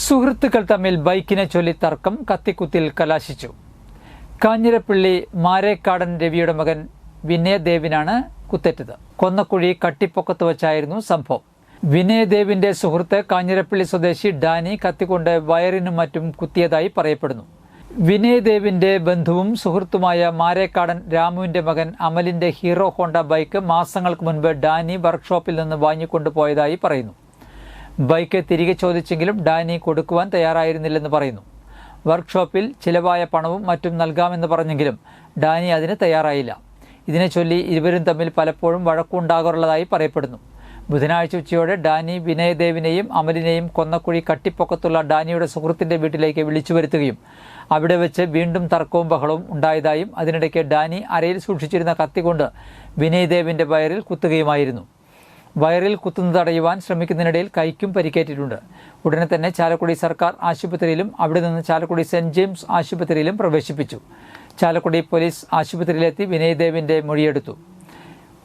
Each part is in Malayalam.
സുഹൃത്തുക്കൾ തമ്മിൽ ബൈക്കിനെ ചൊല്ലി തർക്കം കത്തിക്കുത്തിൽ കലാശിച്ചു. കാഞ്ഞിരപ്പള്ളി മാരേക്കാടൻ രവിയുടെ മകൻ വിനയദേവിനാണ് കുത്തേറ്റത്. കൊന്നക്കുഴി കട്ടിപ്പൊക്കത്ത് വച്ചായിരുന്നു സംഭവം. വിനയദേവിന്റെ സുഹൃത്ത് കാഞ്ഞിരപ്പള്ളി സ്വദേശി ഡാനി കത്തിക്കൊണ്ട് വയറിനും മറ്റും കുത്തിയതായി പറയപ്പെടുന്നു. വിനയദേവിന്റെ ബന്ധുവും സുഹൃത്തുമായ മാരേക്കാടൻ രാമുവിന്റെ മകൻ അമലിന്റെ ഹീറോ ഹോണ്ട ബൈക്ക് മാസങ്ങൾക്ക് മുൻപ് ഡാനി വർക്ക്ഷോപ്പിൽ നിന്ന് വാങ്ങിക്കൊണ്ടുപോയതായി പറയുന്നു. ബൈക്ക് തിരികെ ചോദിച്ചെങ്കിലും ഡാനി കൊടുക്കുവാൻ തയ്യാറായിരുന്നില്ലെന്ന് പറയുന്നു. വർക്ക്ഷോപ്പിൽ ചിലവായ പണവും മറ്റും നൽകാമെന്ന് പറഞ്ഞെങ്കിലും ഡാനി അതിന് തയ്യാറായില്ല. ഇതിനെ ചൊല്ലി ഇരുവരും തമ്മിൽ പലപ്പോഴും വഴക്കുണ്ടാകാറുള്ളതായി പറയപ്പെടുന്നു. ബുധനാഴ്ച ഉച്ചയോടെ ഡാനി വിനയദേവിനെയും അമലിനെയും കൊന്നക്കുഴി കട്ടിപ്പൊക്കത്തുള്ള ഡാനിയുടെ സുഹൃത്തിന്റെ വീട്ടിലേക്ക് വിളിച്ചു വരുത്തുകയും അവിടെ വെച്ച് വീണ്ടും തർക്കവും ബഹളവും ഉണ്ടായതായും അതിനിടയ്ക്ക് ഡാനി അരയിൽ സൂക്ഷിച്ചിരുന്ന കത്തി കൊണ്ട് വിനയദേവിന്റെ വയറിൽ കുത്തുകയുമായിരുന്നു. വയറിൽ കുത്തുന്നത് തടയുവാൻ ശ്രമിക്കുന്നതിനിടയിൽ കൈക്കും പരിക്കേറ്റിട്ടുണ്ട്. ഉടനെ തന്നെ ചാലക്കുടി സർക്കാർ ആശുപത്രിയിലും അവിടെ നിന്ന് ചാലക്കുടി സെന്റ് ജെയിംസ് ആശുപത്രിയിലും പ്രവേശിപ്പിച്ചു. ചാലക്കുടി പോലീസ് ആശുപത്രിയിലെത്തി വിനയദേവിന്റെ മൊഴിയെടുത്തു.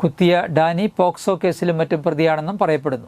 കുത്തിയ ഡാനി പോക്സോ കേസിലും മറ്റും പ്രതിയാണെന്നും പറയപ്പെടുന്നു.